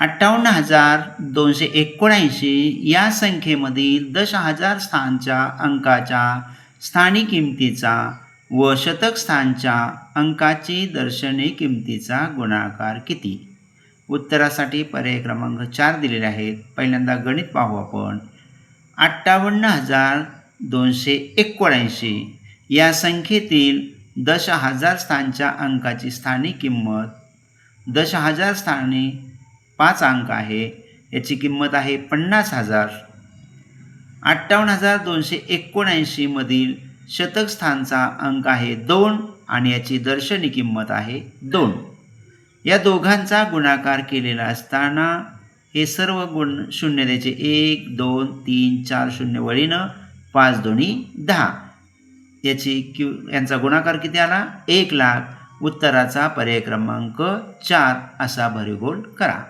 अठ्ठावन्न हजार दोनशे एकोणऐंशी या संख्येमधील दश हजार स्थानच्या अंकाच्या स्थानिक किमतीचा व शतक स्थानच्या अंकाची दर्शनी किमतीचा गुणाकार किती? उत्तरासाठी पर्याय क्रमांक चार दिलेले आहेत. पहिल्यांदा गणित पाहू आपण. अठ्ठावन्न हजार दोनशे एकोणऐंशी या संख्येतील दश हजार स्थानच्या अंकाची स्थानिक किंमत दश हजार स्थानी पाच अंक आहे. याची किंमत आहे पन्नास हजार. अठ्ठावन्न हजार दोनशे एकोणऐंशीमधील शतक स्थानचा अंक आहे दोन आणि याची दर्शनी किंमत आहे दोन. या दोघांचा गुणाकार केलेला असताना हे सर्व गुण शून्य द्यायचे एक दोन तीन चार शून्य वळीनं पाच दोन्ही दहा. याची क्यू यांचा गुणाकार किती आला? एक लाख. उत्तराचा पर्याय क्रमांक चार. असा भरीगोल करा.